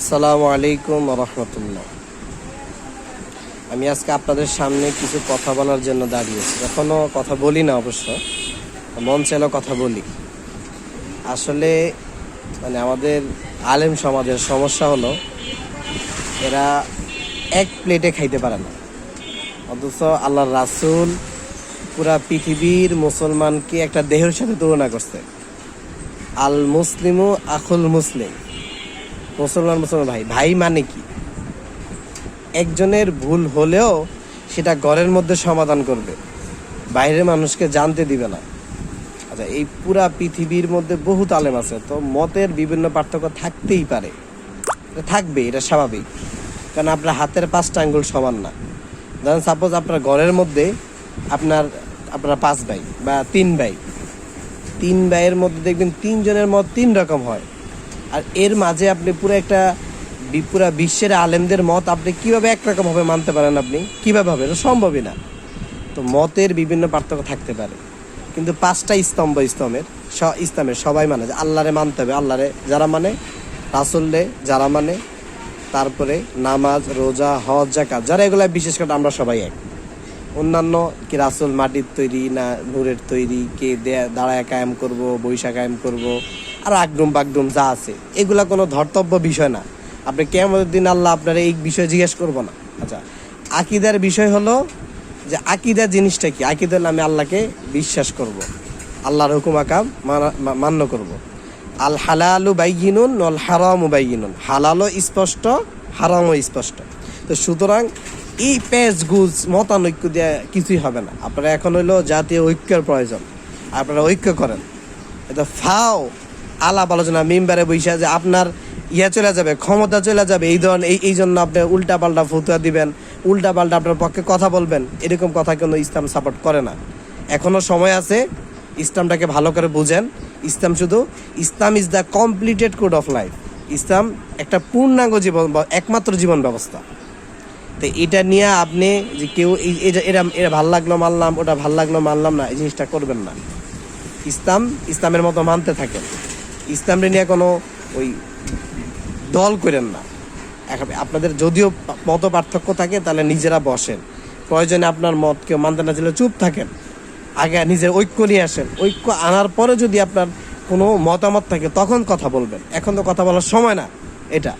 আসসালামু আলাইকুম রহমতুল্লাহ। আমি আজকে আপনাদের সামনে কিছু কথা বলার জন্য দাঁড়িয়েছি। কখনো কথা বলি না অবশ্য, মন চাইলেও কথা বলি। আসলে মানে আমাদের আলেম সমাজের সমস্যা হলো, এরা এক প্লেটে খাইতে পারে না। অথচ আল্লাহর রাসূল পুরা পৃথিবীর মুসলমানকে একটা দেহের সাথে তুলনা করছে। আল মুসলিমু আখুল মুসলিম মুসলমান মুসলমান ভাই ভাই মানে কি? একজনের ভুল হলেও সেটা ঘরের মধ্যে সমাধান করবে। বাইরের মানুষকে জানতে দিবে না। আচ্ছা এই পুরা পৃথিবীর মধ্যে বহুত আলেম আছে, তো মতের বিভিন্ন পার্থক্য থাকতেই পারে। থাকবে, এটা স্বাভাবিক। কারণ আপনার হাতের পাঁচটা আঙ্গুল সমান না। ধরেন সাপোজ আপনার ঘরের মধ্যে আপনার আপনার পাঁচ ভাই বা তিন ভাই। তিন ভাইয়ের মধ্যে দেখবেন তিনজনের মত তিন রকম হয়। আর এর মাঝে আপনি পুরো একটা পুরা বিশ্বের আলেমদের মত, আপনি কীভাবে একরকম ভাবে মানতে পারেন আপনি? কীভাবে হবে? এটা সম্ভবই না। তো মতের বিভিন্ন পার্থক্য থাকতে পারে। কিন্তু পাঁচটা স্তম্ভ ইসলামের, স- ইসলামের সবাই মানে আল্লাহরে মানতে হবে। আল্লাহরে যারা মানে? রাসুল্লে যারা মানে? তারপরে নামাজ, রোজা, হজ জাকাত যারা এগুলা বিশেষ করে আমরা সবাই এক। অন্যান্য কি রাসুল মাটির তৈরি না, নূরের তৈরি, কে দে- দাঁড়ায় কায়েম করব বৈশা কায়েম করব আর আগডুম বাগডুম যা আছে, এগুলা কোনো ধর্তব্য বিষয় না। আপনি কেমন দিন আল্লাহ আপনার এই বিষয়ে জিজ্ঞেস করব না। আচ্ছা আকিদার বিষয় হলো যে আকিদা জিনিসটা কি? আকিদা হলো আমি আল্লাহকে বিশ্বাস করব। আল্লাহর হুকুম আকাম মানা- মান্য করব। আল হালালু বাইগিনুন নল হারামু বাইগিনুন হালালও স্পষ্ট, হারামও স্পষ্ট। তো সুতরাং এই পেজ গুজ মতানৈক্য দিয়ে কিছুই হবে না। আপনারা এখন হইল জাতীয় ঐক্যের প্রয়োজন। আপনারা ঐক্য করেন। এটা ফাও আলাপ আলোচনা, মেম্বারে বৈশা যে আপনার ইয়া চলে যাবে, ক্ষমতা চলে যাবে, এই ধরনের, এই এই জন্য আপনি উল্টা পাল্টা ফতুয়া দিবেন উল্টা পাল্টা আপনার পক্ষে কথা বলবেন, এরকম কথা কিন্তু ইসলাম সাপোর্ট করে না। এখনও সময় আছে, ইসলামটাকে ভালো করে বুঝেন। ইসলাম শুধু, Islam is the completed code of life ইসলাম একটা পূর্ণাঙ্গ জীবন একমাত্র জীবন ব্যবস্থা। তো এটা নিয়ে আপনি যে কেউ এরা এরা ভালো লাগল মানলাম, ওটা ভালো লাগল মানলাম না, এই জিনিসটা করবেন না। ইসলাম, ইসলামের মতো মানতে থাকেন। ইসলামটা নিয়ে কোনো ওই দল করেন না। আপনাদের যদিও মত পার্থক্য থাকে, তাহলে নিজেরা বসেন। প্রয়োজনে আপনার মত কেউ মানতে না চাইলে চুপ থাকেন। আগে নিজের ঐক্য নিয়ে আসেন। ঐক্য আনার পরে যদি আপনার কোনো মতামত থাকে, তখন কথা বলবেন। এখন তো কথা বলার সময় না, এটা।